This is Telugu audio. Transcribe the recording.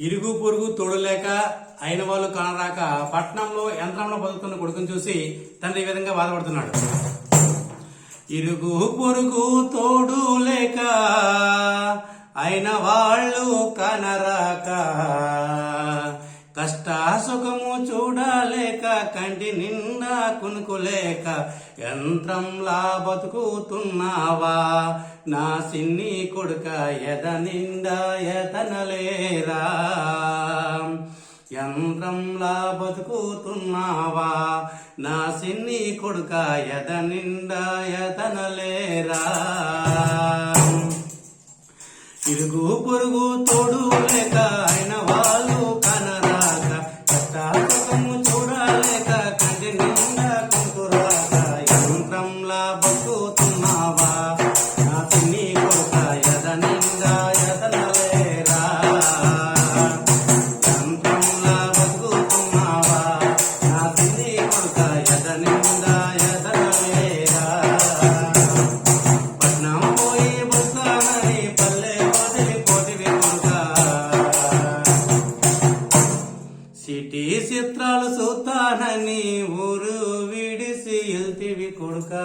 ఇరుగు పొరుగు తోడులేక అయిన వాళ్ళు కానరాక పట్నంలో యంత్రంలో బతుకుతున్న కొడుకుని చూసి తండ్రి ఈ విధంగా బాధపడుతున్నాడు. ఇరుగు పొరుగు తోడు లేక అయిన వాళ్ళు కనరాక కష్ట సుఖము చూడలేక కంటి నిండా కునుకులేక యంత్రంలా బతుకుతున్నావా? నా సిన్ని కొడుక ఎద నిండా ఎదనలేరా? యంత్రంలా బతుకుతున్నావా? నా సిన్ని కొడుక ఎద నిండా ఎదనలేరా ఇరుగు పొరుగు తోడు లేక అయిన వాళ్ళు కనరాక కష్టాసుఖము చూడలేక కంటి నిండా కుంకురాక యంత్రంలా సిటీ చిత్రాలు చూస్తానని ఊరు విడిసి వెళ్తివి కొడుకా.